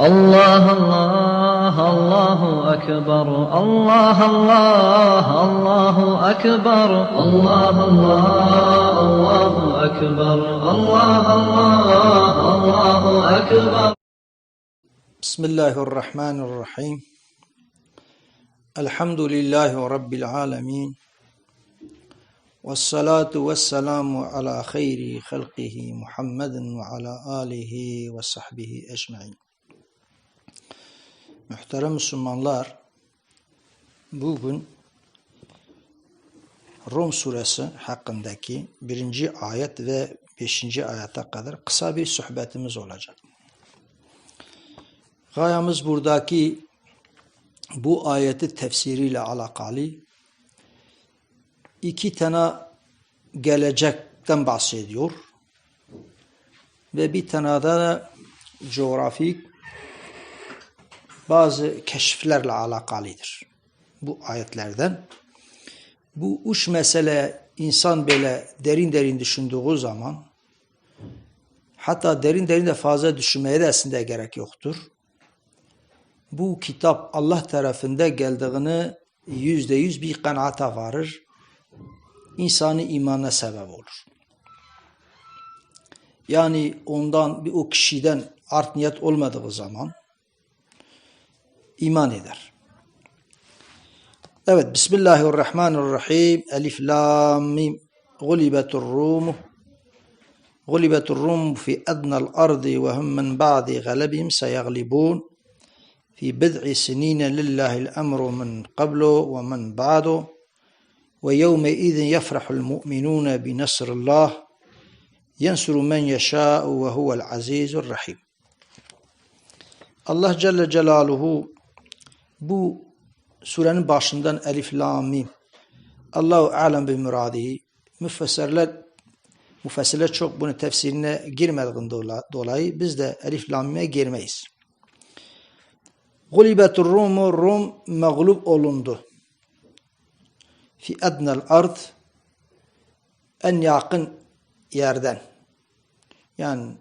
الله الله الله أكبر الله الله الله أكبر الله الله الله أكبر الله الله الله أكبر بسم الله الرحمن الرحيم. الحمد لله رب العالمين. والصلاة والسلام على خير خلقه محمد وعلى آله وصحبه أجمعين. Muhterem Müslümanlar, bugün Rum suresi hakkındaki birinci ayet ve beşinci ayete kadar kısa bir sohbetimiz olacak. Gayamız buradaki bu ayeti tefsiriyle alakalı iki tane gelecekten bahsediyor ve bir tane de coğrafik bazı keşiflerle alakalıdır. Bu ayetlerden. Bu üç mesele insan böyle derin derin düşündüğü zaman hatta derin derin de fazla düşünmeye de aslında gerek yoktur. Bu kitap Allah tarafında geldiğini yüzde yüz bir kanaata varır. İnsanı imana sebep olur. Yani ondan bir o kişiden art niyet olmadığı zaman iman eder. Evet, Bismillahirrahmanirrahim. Elif, Lam, Mim. Gulibetur Rum. Gulibetur Rum fi adnal ardi ve hum min ba'di galabihim seyaglibun. Fi bid'i sinine lillahil emru min qablu ve min ba'du. Ve yevme izin yefrahul mu'minun bi nasrillah. Yensuru men yeşâ'u ve huvel azizur rahim. Allah Celle Celaluhu bu surenin başından elif, lam, mim. Allahu alem bi muradihi. Müfessirler müfessirler çok bunun tefsirine girmediğinden dolayı biz de elif, lam, mim'e girmeyiz. Gulibetur Rumu Rum mağlup olundu. Fi adnal ard en yakın yerden. Yani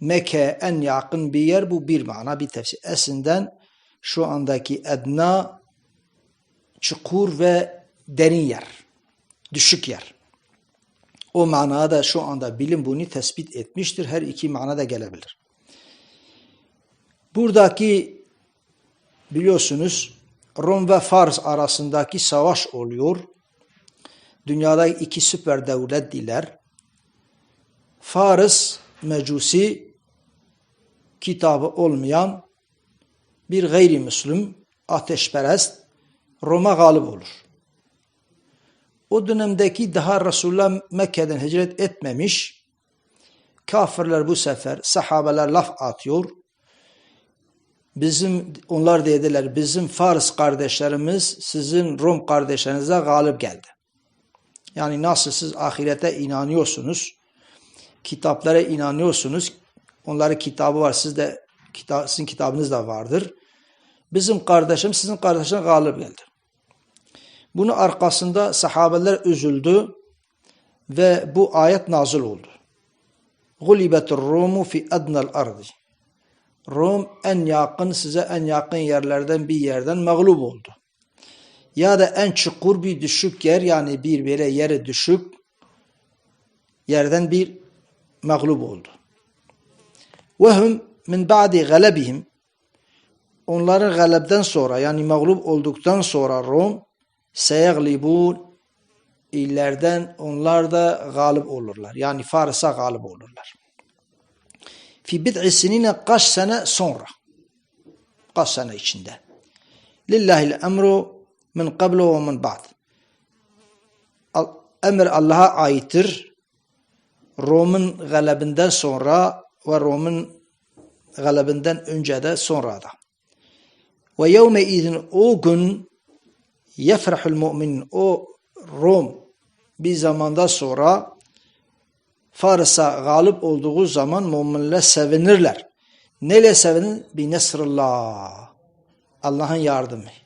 Mekke en yakın bir yer bu bir mana bir tefsir. Esinden şu andaki edna çukur ve derin yer. Düşük yer. O manada şu anda bilim bunu tespit etmiştir. Her iki manada gelebilir. Buradaki biliyorsunuz Rum ve Fars arasındaki savaş oluyor. Dünyada iki süper devlet diler. Fars mecusi kitabı olmayan bir gayrimüslim ateşperest Roma galip olur. O dönemdeki daha Resulullah Mekke'den hicret etmemiş kafirler bu sefer sahabeler laf atıyor. Bizim onlar dediler bizim Fars kardeşlerimiz sizin Rum kardeşlerinize galip geldi. Yani nasıl siz ahirete inanıyorsunuz, kitaplara inanıyorsunuz, onların kitabı var, siz de kitap, sizin kitabınız da vardır. Bizim kardeşim sizin kardeşine galip geldi. Bunun arkasında sahabeler üzüldü ve bu ayet nazil oldu. Gulibetur Rumu fi adnal ardi. Rum en yakın size en yakın yerlerden bir yerden mağlup oldu. Ya da en çukur bir düşük yer yani bir böyle yere düşük yerden bir mağlup oldu. Ve hum min ba'di galebihim onların galebden sonra yani mağlup olduktan sonra Rum seyaglibun illerden onlar da galip olurlar. Yani Fars'a galip olurlar. Fi bid'i sinine kaç sene sonra. Kaç sene içinde. Lillahil emru min qablu ve min ba'd. Emir Allah'a aittir. Rom'un galebinden sonra ve Rom'un galebinden önce de sonra da. Ve yevme izin o gün yefrahul mu'min o Rom bir zamanda sonra Fars'a galip olduğu zaman müminler sevinirler. Neyle sevinir? Bi. Allah'ın yardımıyla.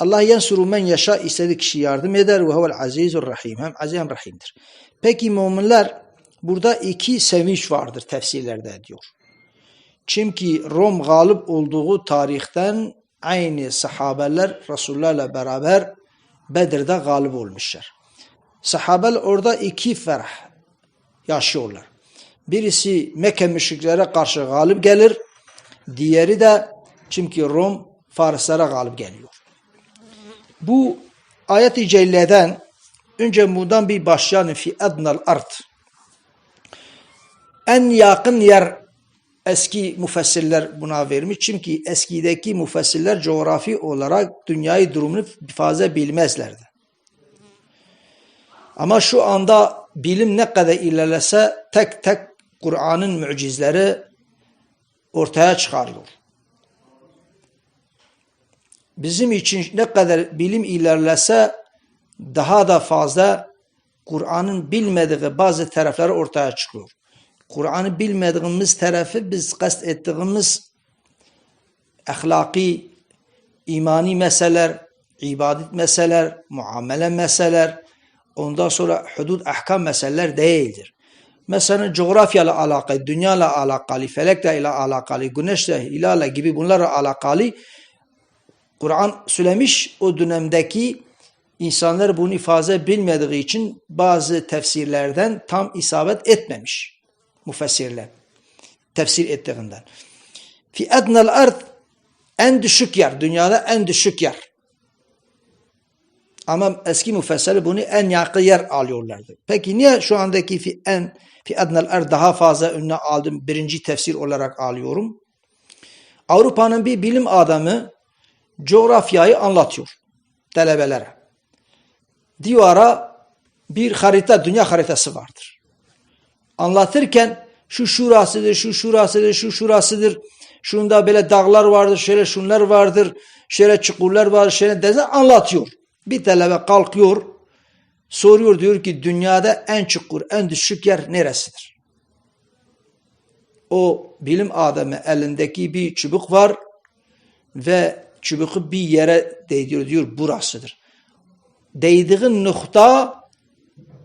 Allah yensuru men yaşa istediği kişi yardım eder ve huvel azizur rahim. Hem aziz hem rahimdir. Peki müminler burada iki sevinç vardır tefsirlerde diyor. Çünkü Rom galip olduğu tarihten aynı sahabeler Resullerle beraber Bedir'de galip olmuşlar. Sahabeler orada iki ferh yaşıyorlar. Birisi Mekke müşriklere karşı galip gelir. Diğeri de çünkü Rom Farislere galip geliyor. Bu ayet-i celleden önce bundan bir başlayalım fi adnal art. En yakın yer eski müfessirler buna vermiş. Çünkü eskideki müfessirler coğrafi olarak dünyayı durumunu fazla bilmezlerdi. Ama şu anda bilim ne kadar ilerlese tek tek Kur'an'ın mucizleri ortaya çıkarıyor. Bizim için ne kadar bilim ilerlese daha da fazla Kur'an'ın bilmediği bazı tarafları ortaya çıkıyor. Kur'an'ı bilmediğimiz tarafı biz kast ettiğimiz ahlaki, imani meseleler, ibadet meseleler, muamele meseleler, ondan sonra hudud ahkam meseleler değildir. Mesela coğrafyayla alakalı, dünyayla alakalı, felekle ile alakalı, güneşle, hilal'le gibi bunlarla alakalı Kur'an söylemiş o dönemdeki insanlar bunu ifade bilmediği için bazı tefsirlerden tam isabet etmemiş müfessirler tefsir ettiğinden. Fi adnal ard en düşük yer, dünyada en düşük yer. Ama eski müfessirler bunu en yakın yer alıyorlardı. Peki niye şu andaki fi en fi adnal ard daha fazla önüne aldım, birinci tefsir olarak alıyorum? Avrupa'nın bir bilim adamı coğrafyayı anlatıyor talebelere. Divara bir harita, dünya haritası vardır. Anlatırken şu şurasıdır, şu şurasıdır, şu şurasıdır. Şunda böyle dağlar vardır, şöyle şunlar vardır, şöyle çukurlar var, şöyle denize anlatıyor. Bir talebe kalkıyor, soruyor diyor ki dünyada en çukur, en düşük yer neresidir? O bilim adamı elindeki bir çubuk var ve çubuğu bir yere değdiriyor diyor burasıdır. Değdiğin nokta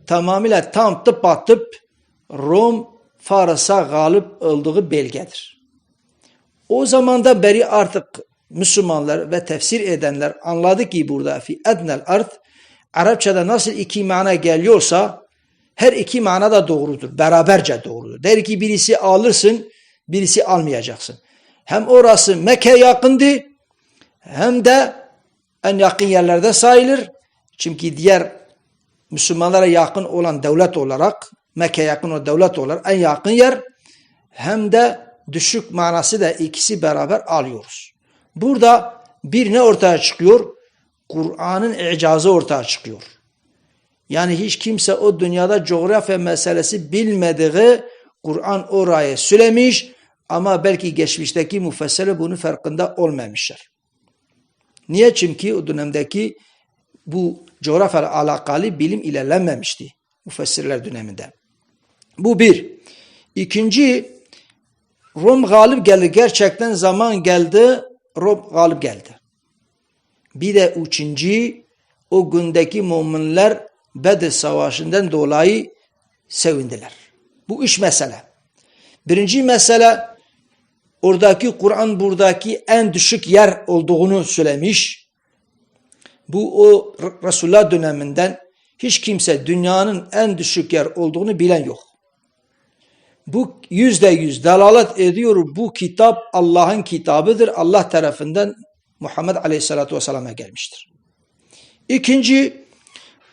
tamamıyla tam tıpatıp Rom Fars'a galip olduğu belgedir. O zamanda beri artık Müslümanlar ve tefsir edenler anladı ki burada fi ednel art Arapçada nasıl iki mana geliyorsa her iki mana da doğrudur. Beraberce doğrudur. Der ki birisi alırsın, birisi almayacaksın. Hem orası Mekke yakındı hem de en yakın yerlerde sayılır. Çünkü diğer Müslümanlara yakın olan devlet olarak Mekke yakın olan devlet olarak en yakın yer hem de düşük manası da ikisi beraber alıyoruz. Burada bir ne ortaya çıkıyor? Kur'an'ın icazı ortaya çıkıyor. Yani hiç kimse o dünyada coğrafya meselesi bilmediği Kur'an oraya söylemiş ama belki geçmişteki müfessirler bunun farkında olmamışlar. Niye? Çünkü o dönemdeki bu coğrafya alakalı bilim ilerlenmemişti müfessirler döneminde. Bu bir. İkinci, Rum galip geldi. Gerçekten zaman geldi, Rum galip geldi. Bir de üçüncü, o gündeki müminler Bedir Savaşı'ndan dolayı sevindiler. Bu üç mesele. Birinci mesele, oradaki Kur'an buradaki en düşük yer olduğunu söylemiş. Bu o Resulullah döneminden hiç kimse dünyanın en düşük yer olduğunu bilen yok. Bu yüzde yüz delalet ediyor. Bu kitap Allah'ın kitabıdır. Allah tarafından Muhammed Aleyhisselatü Vesselam'a gelmiştir. İkinci,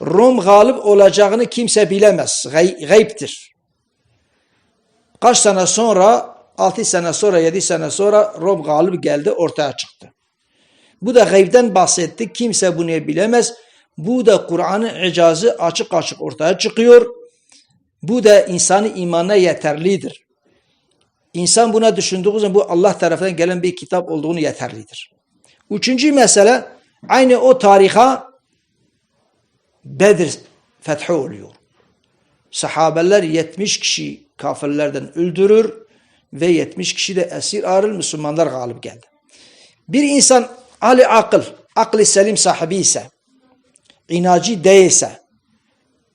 Rum galip olacağını kimse bilemez. Gay gaybtir. Kaç sene sonra, altı sene sonra, yedi sene sonra Rum galip geldi, ortaya çıktı. Bu da gaybden bahsettik. Kimse bunu bilemez. Bu da Kur'an'ın icazı açık açık ortaya çıkıyor. Bu da insanı imana yeterlidir. İnsan buna düşündüğü zaman bu Allah tarafından gelen bir kitap olduğunu yeterlidir. Üçüncü mesele aynı o tariha Bedir fethi oluyor. Sahabeler 70 kişi kafirlerden öldürür ve 70 kişi de esir ayrıl Müslümanlar galip geldi. Bir insan Ali akıl, aklı selim sahibi ise, inacı değilse,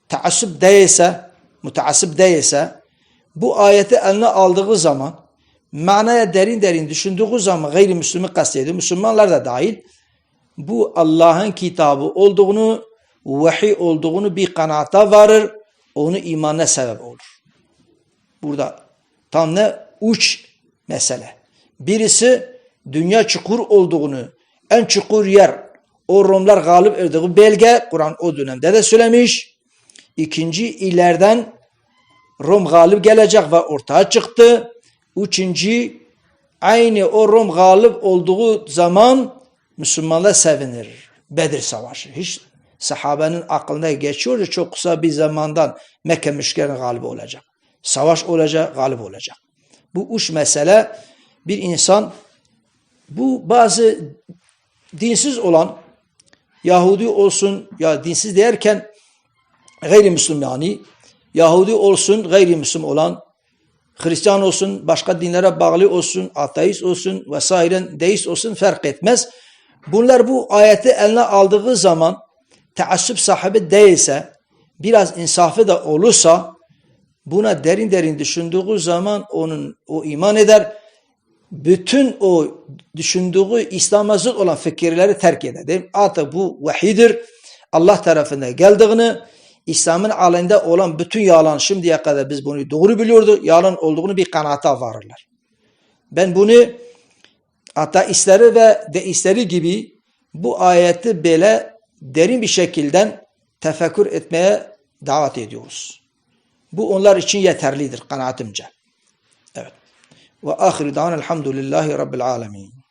taassup değilse, mutaassıp değilse bu ayeti eline aldığı zaman manaya derin derin düşündüğü zaman gayrimüslimi kastediyor. Müslümanlar da dahil. Bu Allah'ın kitabı olduğunu, vahiy olduğunu bir kanaata varır. Onu imana sebep olur. Burada tam ne? Uç mesele. Birisi dünya çukur olduğunu, en çukur yer, o Romlar galip erdiği belge, Kur'an o dönemde de söylemiş. İkinci ileriden Rom galip gelecek ve ortaya çıktı. Üçüncü aynı o Rom galip olduğu zaman Müslümanlar sevinir. Bedir Savaşı. Hiç sahabenin aklına geçiyor çok kısa bir zamandan Mekke müşriklerin galip olacak. Savaş olacak, galip olacak. Bu üç mesele bir insan bu bazı dinsiz olan Yahudi olsun ya dinsiz derken gayrimüslim yani Yahudi olsun gayrimüslim olan Hristiyan olsun başka dinlere bağlı olsun ateist olsun vesaire deist olsun fark etmez. Bunlar bu ayeti eline aldığı zaman teassup sahibi değilse biraz insafı da olursa buna derin derin düşündüğü zaman onun o iman eder bütün o düşündüğü İslam'a zıt olan fikirleri terk eder. Artık bu vahidir. Allah tarafından geldiğini, İslam'ın aleyhinde olan bütün yalan şimdiye kadar biz bunu doğru biliyorduk. Yalan olduğunu bir kanaata varırlar. Ben bunu ateistleri ve deistleri gibi bu ayeti böyle derin bir şekilde tefekkür etmeye davet ediyoruz. Bu onlar için yeterlidir kanaatimce. Evet. Ve ahir da'an elhamdülillahi rabbil alemin.